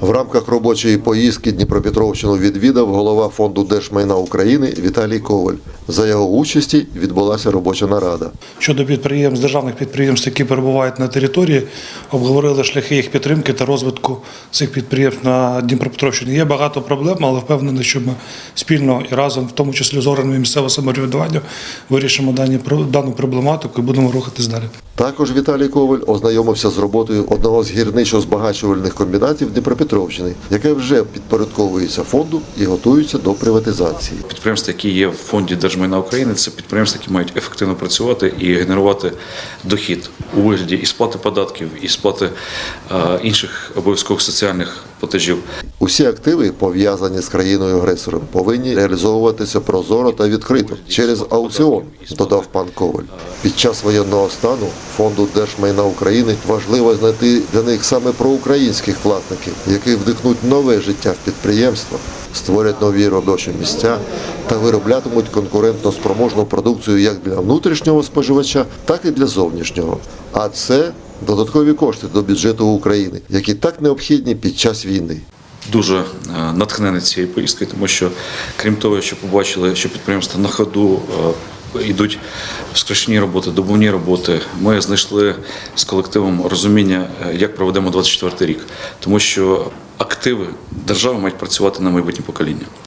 В рамках робочої поїздки Дніпропетровщину відвідав голова фонду держмайна України Віталій Коваль. За його участі відбулася робоча нарада. Щодо підприємств, державних підприємств, які перебувають на території, обговорили шляхи їх підтримки та розвитку цих підприємств на Дніпропетровщині. Є багато проблем, але впевнений, що ми спільно і разом, в тому числі з органами місцевого самоврядування, вирішимо дані дану проблематику і будемо рухатись далі. Також Віталій Коваль ознайомився з роботою одного з гірничо-збагачувальних комбінатів Дніпропетровщини, яке вже підпорядковується фонду і готується до приватизації. Підприємства, які є в фонді Держмайна України, це підприємства, які мають ефективно працювати і генерувати дохід у вигляді і сплати податків, і сплати е, інших обов'язкових соціальних платежів. Усі активи, пов'язані з країною-агресором, повинні реалізовуватися прозоро та відкрито через аукціон, додав пан Коваль. Під час воєнного стану фонду Держмайна України важливо знайти для них саме проукраїнських власників, які вдихнуть нове життя в підприємства, створять нові робочі місця та вироблятимуть конкурентно спроможну продукцію як для внутрішнього споживача, так і для зовнішнього. А це додаткові кошти до бюджету України, які так необхідні під час війни. Дуже е, натхнений цією поїздкою, тому що крім того, що побачили, що підприємства на ходу е, йдуть скришні роботи, добувні роботи. Ми знайшли з колективом розуміння, е, як проведемо 24 рік, тому що активи держави мають працювати на майбутнє покоління.